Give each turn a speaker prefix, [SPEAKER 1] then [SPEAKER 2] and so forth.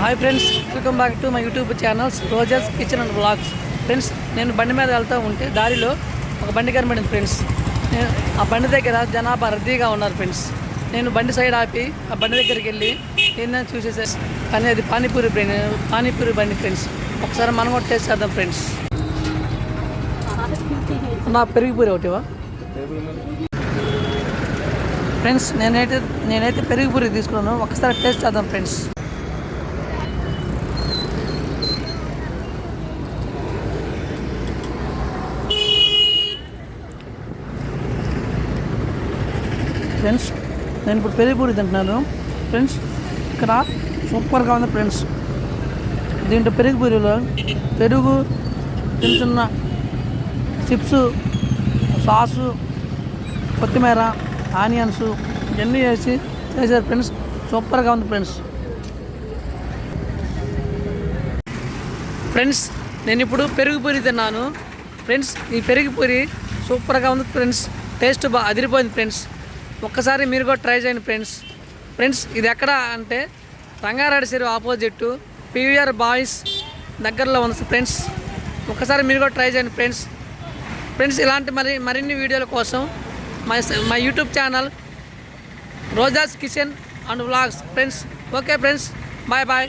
[SPEAKER 1] Hi friends welcome back to my YouTube channels Rogers kitchen and blogs friends నేను బండి మీద వెళ్తూ ఉంటే దారిలో ఒక బండి కనబడింది ఫ్రెండ్స్ నేను ఆ బండి దగ్గర జనాభా రద్దీగా ఉన్నారు ఫ్రెండ్స్ నేను బండి సైడ్ ఆపి ఆ బండి దగ్గరికి వెళ్ళి ఏందని చూసేసే కానీ అది పానీపూరి బండి పానీపూరి బండి ఫ్రెండ్స్ ఒకసారి మనం కూడా టేస్ట్ చేద్దాం ఫ్రెండ్స్ నా పెరిగిపూరి ఒకటివా ఫ్రెండ్స్ నేనైతే నేనైతే పెరుగుపూరి తీసుకున్నాను. ఒకసారి టేస్ట్ చేద్దాం ఫ్రెండ్స్ ఫ్రెండ్స్. నేను ఇప్పుడు పెరుగుపూరి తింటున్నాను. ఫ్రెండ్స్ ఇక్కడ సూపర్గా ఉంది ఫ్రెండ్స్. దీంట్లో పెరుగుపూరిలో పెరుగు చిన్న చిన్న చిప్స్ సాసు కొత్తిమీర ఆనియన్స్ ఇవన్నీ వేసి చేశారు ఫ్రెండ్స్. సూపర్గా ఉంది ఫ్రెండ్స్. ఫ్రెండ్స్ నేను ఇప్పుడు పెరుగు పూరి తిన్నాను. ఫ్రెండ్స్ ఈ పెరుగు పూరి సూపర్గా ఉంది ఫ్రెండ్స్. టేస్ట్ బాగా అదిరిపోయింది ఫ్రెండ్స్. ఒక్కసారి మీరు కూడా ట్రై చేయండి ఫ్రెండ్స్. ఫ్రెండ్స్ ఇది ఎక్కడ అంటే రంగారెడ్డి చెరువు ఆపోజిట్ పీవీఆర్ బాయ్స్ దగ్గరలో ఉంది ఫ్రెండ్స్. ఒక్కసారి మీరు కూడా ట్రై చేయండి ఫ్రెండ్స్. ఫ్రెండ్స్ ఇలాంటి మరి మరిన్ని వీడియోల కోసం my my YouTube channel Roja's kitchen and vlogs. Friends okay friends bye bye.